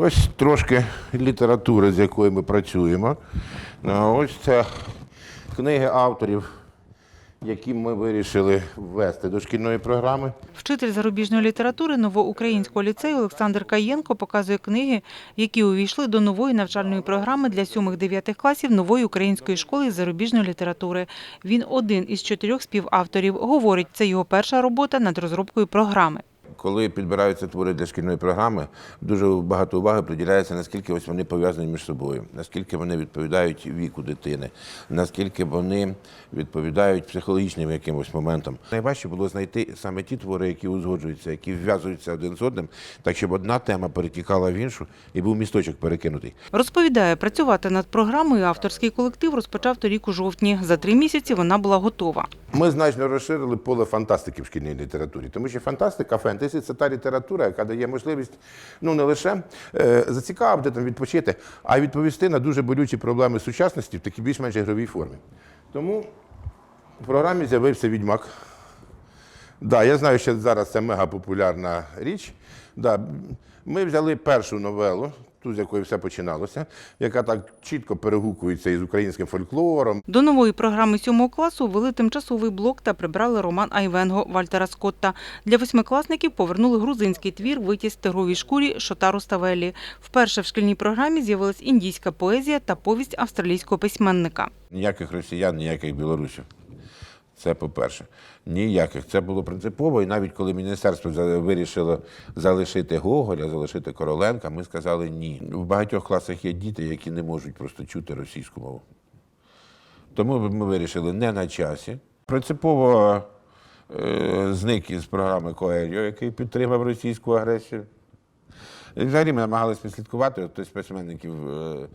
Ось трошки літератури, з якою ми працюємо. Ось це книги авторів, які ми вирішили ввести до шкільної програми. Вчитель зарубіжної літератури новоукраїнського ліцею Олександр Каєнко показує книги, які увійшли до нової навчальної програми для 7-9 класів нової української школи з зарубіжної літератури. Він один із чотирьох співавторів. Говорить, це його перша робота над розробкою програми. Коли підбираються твори для шкільної програми, дуже багато уваги приділяється, наскільки ось вони пов'язані між собою, наскільки вони відповідають віку дитини, наскільки вони відповідають психологічним якимось моментам. Найважче було знайти саме ті твори, які узгоджуються, які вв'язуються один з одним, так щоб одна тема перетікала в іншу і був місточок перекинутий. Розповідає, працювати над програмою авторський колектив розпочав торік у жовтні. За три місяці вона була готова. Ми значно розширили поле фантастики в шкільній літературі, тому що фантастика, фентезі це та література, яка дає можливість ну не лише е, зацікавити там, відпочити, а й відповісти на дуже болючі проблеми сучасності в такій більш-менш ігровій формі. Тому в програмі з'явився відьмак. Да, я знаю, що зараз це мега популярна річ. Да, ми взяли першу новелу, ту, з якої все починалося, яка так чітко перегукується із українським фольклором, До нової програми сьомого класу ввели тимчасовий блок та прибрали роман Айвенго Вальтера Скотта. Для восьмикласників повернули грузинський твір «Витязь в тигровій шкурі Шотару Ставелі. Вперше в шкільній програмі з'явилась індійська поезія та повість австралійського письменника. Ніяких росіян, ніяких білорусів. Це по-перше. Ніяких. Це було принципово. І навіть коли міністерство вирішило залишити Гоголя, залишити Короленка, ми сказали ні. В багатьох класах є діти, які не можуть просто чути російську мову. Тому ми вирішили не на часі. Принципово е, зник із програми Коельо, який підтримав російську агресію. І взагалі ми намагалися підслідкувати, хтось письменників е,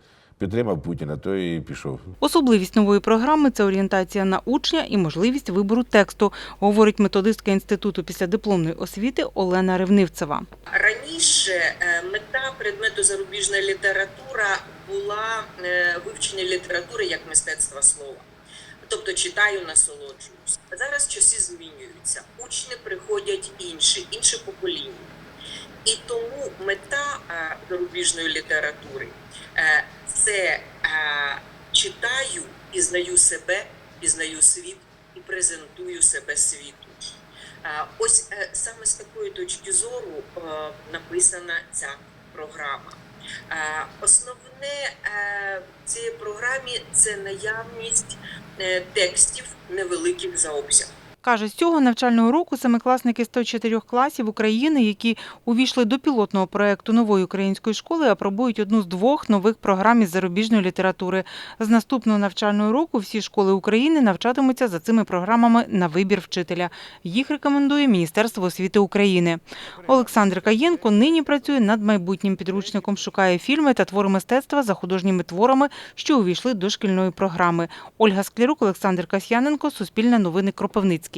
підтримав Путіна, той і пішов. Особливість нової програми це орієнтація на учня і можливість вибору тексту, говорить методистка інституту післядипломної освіти Олена Ревнивцева. Раніше е, мета предмету зарубіжна література була е, вивчення літератури як мистецтва слова. Тобто читаю, насолоджуюсь. Зараз часи змінюються. Учні приходять інші, інше покоління. І тому мета е, зарубіжної літератури це е, читаю, пізнаю себе, пізнаю світ і презентую себе світу. Е, Ось е, саме з такої точки зору е, написана ця програма. Е, Основне е, в цій програмі це наявність е, текстів невеликих за обсягом. Каже, з цього навчального року семикласники 104 класів України, які увійшли до пілотного проекту нової української школи, апробують одну з двох нових програм із зарубіжної літератури. З наступного навчального року всі школи України навчатимуться за цими програмами на вибір вчителя. Їх рекомендує Міністерство освіти України. Олександр Каєнко нині працює над майбутнім підручником, шукає фільми та твори мистецтва за художніми творами, що увійшли до шкільної програми. Ольга Склярук, Олександр Касьяненко, Суспільне новини Кропивницький.